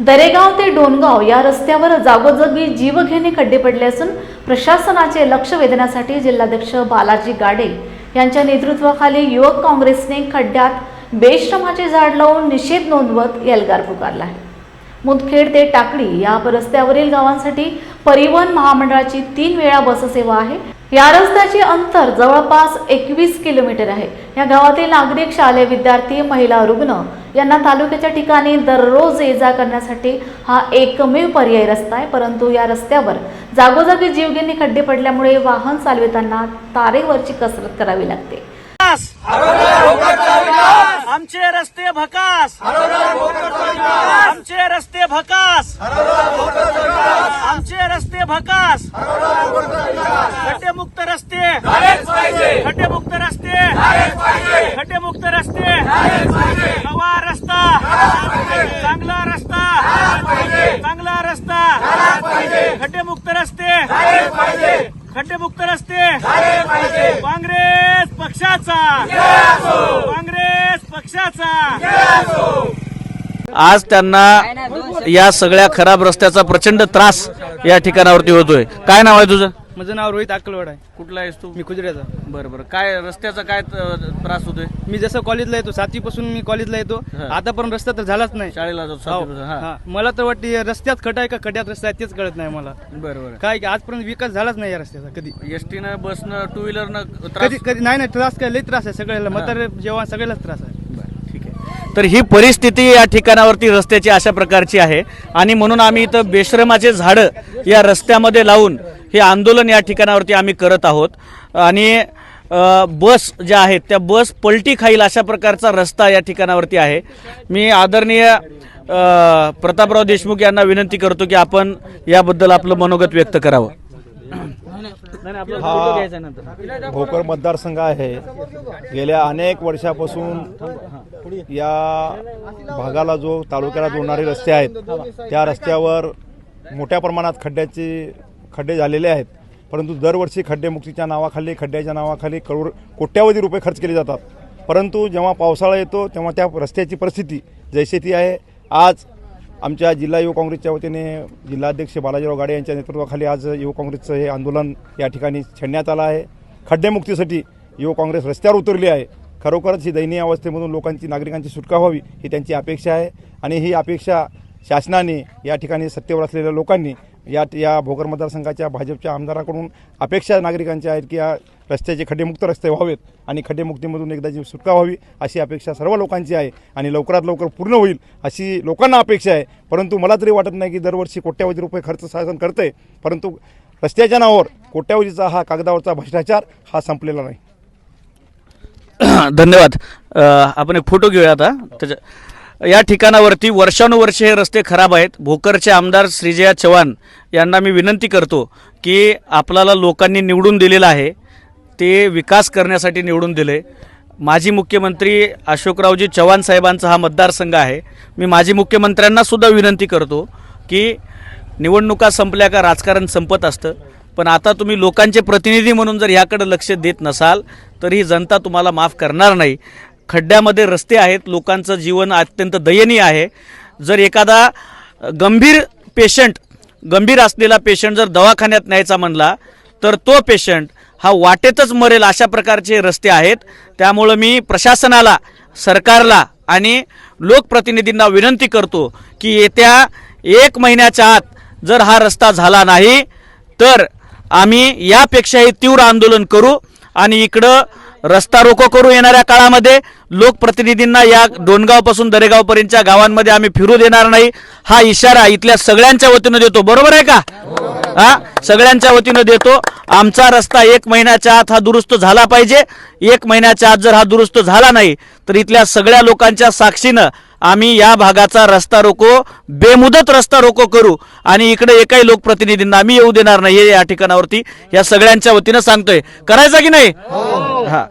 दरेगाव ते डोनगाव या रस्त्यावर जागोजागी जीवघेणे खड्डे पडले असून प्रशासनाचे लक्ष वेधण्यासाठी जिल्हाध्यक्ष बालाजी गाडे यांच्या नेतृत्वाखाली युवक काँग्रेसने खड्ड्यात बेश्रमाचे झाड लावून निषेध नोंदवत एल्गार पुकारला आहे. मुदखेड ते टाकळी या रस्त्यावरील गावांसाठी परिवहन महामंडळाची तीन वेळा बससेवा आहे. या रस्त्याचे अंतर जवळपास एकवीस किलोमीटर आहे. या गावातील नागरिक शालेय विद्यार्थी महिला रुग्ण यांना तालुक्याच्या ठिकाणी दररोज ये जा करण्यासाठी हा एकमेव पर्याय रस्ता आहे. परंतु या रस्त्यावर जागोजागी जीवघेणी खड्डे पडल्यामुळे वाहन चालविताना तारेवरची कसरत करावी लागते. आमचे रस्ते भकास. आमचे रस्ते भकास. आमचे रस्ते भकास. खड्डेमुक्त रस्ते. खड्डेमुक्त रस्ते. खड्डेमुक्त रस्ते. नवा रस्ता. चांगला रस्ता. चांगला रस्ता. खड्डेमुक्त रस्ते. खड्डेमुक्त रस्ते. काँग्रेस पक्षाचा. काँग्रेस पक्षाचा आज त्यांना या सगळ्या खराब रस्त्याचा प्रचंड त्रास या ठिकाणावरती होतोय. काय नाव आहे तुझं? माझं नाव रोहित अक्कलवाड आहे. कुठला आहेस तू? मी कुजऱ्याचा बरं बरं. काय रस्त्याचा काय त्रास होतोय? मी जसं कॉलेजला येतो सातवीपासून मी कॉलेजला येतो. हा. आतापर्यंत रस्ता तर झालाच नाही. शाळेला जातो हो. हा. हा. मला तर वाटते रस्त्यात खट आहे का खड्यात रस्ता आहे तेच कळत नाही मला. बरं बरं. काय की आजपर्यंत विकास झालाच नाही या रस्त्याचा कधी? एसटीनं बसनं टू व्हीलरनं कधी कधी? नाही नाही त्रास काय? लई त्रास आहे सगळ्याला. म्हातारे जेव्हा सगळ्यालाच त्रास आहे. तर ही परिस्थिती या ठिकाणावरती रस्त्याची अशा प्रकारची आहे. आणि म्हणून आम्ही इथं बेश्रमाचे झाडं या रस्त्यामध्ये लावून हे आंदोलन या ठिकाणावरती आम्ही करत आहोत. आणि बस ज्या आहेत त्या बस पलटी खाईल अशा प्रकारचा रस्ता या ठिकाणावरती आहे. मी आदरणीय प्रतापराव देशमुख यांना विनंती करतो की आपण याबद्दल आपलं मनोगत व्यक्त करावं. नंतर. भोकर मतदारसंघ आहे. गेल्या अनेक वर्षापासून या भागाला जो तालुक्याला जोडणारे रस्ते आहेत त्या रस्त्यावर मोठ्या प्रमाणात खड्ड्याचे खड्डे झालेले आहेत. परंतु दरवर्षी खड्डेमुक्तीच्या नावाखाली खड्ड्याच्या नावाखाली करोड कोट्यावधी रुपये खर्च केले जातात. परंतु जेव्हा पावसाळा येतो तेव्हा त्या रस्त्याची परिस्थिती जैसे ती आहे. आज आमच्या जिल्हा युवक काँग्रेसच्या वतीने जिल्हाध्यक्ष बालाजीराव गाडे यांच्या नेतृत्वाखाली आज युवक काँग्रेसचं हे आंदोलन या ठिकाणी छेडण्यात आलं आहे. खड्डेमुक्तीसाठी युवक काँग्रेस रस्त्यावर उतरली आहे. खरोखरच ही दयनीय अवस्थेमधून लोकांची नागरिकांची सुटका व्हावी ही त्यांची अपेक्षा आहे. आणि ही अपेक्षा शासनाने या ठिकाणी सत्तेवर असलेल्या लोकांनी या या भोकर मतदारसंघाच्या भाजपच्या आमदाराकडून अपेक्षा नागरिकांच्या आहेत की या रस्त्याचे खड्डेमुक्त रस्ते व्हावेत आणि खड्डेमुक्तीमधून एकदाची सुटका व्हावी अशी अपेक्षा सर्व लोकांची आहे आणि लवकरात लवकर पूर्ण होईल अशी लोकांना अपेक्षा आहे. परंतु मला तरी वाटत नाही की दरवर्षी कोट्यावधी रुपये खर्च शासन करते परंतु रस्त्याच्या नावावर कोट्यावधीचा हा कागदावरचा भ्रष्टाचार हा संपलेला नाही. धन्यवाद. आपण एक फोटो घेऊया आता. त्याच्या या ठिकाणावरती वर्षानुवर्षे हे रस्ते खराब आहेत. भोकरचे आमदार श्रीजया चव्हाण यांना मी विनंती करतो की आपल्याला लोकांनी निवडून दिलेलं आहे. ते विकास करण्यासाठी निवडून दिले. माजी मुख्यमंत्री अशोकरावजी चव्हाण साहेबांचा हा मतदारसंघ आहे. मी माजी मुख्यमंत्र्यांना सुद्धा विनंती करतो की निवडणुका संपल्या का राजकारण संपत असतं. पण आता तुम्ही लोकांचे प्रतिनिधी म्हणून जर याकडे लक्ष देत नसाल तर ही जनता तुम्हाला माफ करणार नाही. खड्ड्यामध्ये रस्ते आहेत लोकांचं जीवन अत्यंत दयनीय आहे. जर एखादा गंभीर पेशंट गंभीर असलेला पेशंट जर दवाखान्यात न्यायचा म्हणला तर तो पेशंट हा वाटेतच मरेल अशा प्रकारचे रस्ते आहेत. त्यामुळं मी प्रशासनाला सरकारला आणि लोकप्रतिनिधींना विनंती करतो की येत्या एक महिन्याच्या आत जर हा रस्ता झाला नाही तर आम्ही यापेक्षाही तीव्र आंदोलन करू आणि इकडं रस्ता रोको करू येणाऱ्या काळामध्ये लोकप्रतिनिधींना या डोणगावपासून दरेगावपर्यंतच्या गावांमध्ये आम्ही फिरू देणार नाही. हा इशारा इथल्या सगळ्यांच्या वतीनं देतो. बरोबर आहे का? हा? सगळ्यांच्या वतीनं देतो. आमचा रस्ता एक महिन्याच्या आत हा दुरुस्त झाला पाहिजे. एक महिन्याच्या आत जर हा दुरुस्त झाला नाही तर इथल्या सगळ्या लोकांच्या साक्षीनं आम्ही या भागाचा रस्ता रोको बेमुदत रस्ता रोको करू आणि इकडे एकाही लोकप्रतिनिधींना आम्ही येऊ देणार नाही हे या ठिकाणावरती या सगळ्यांच्या वतीनं सांगतोय. करायचं की नाही? हा.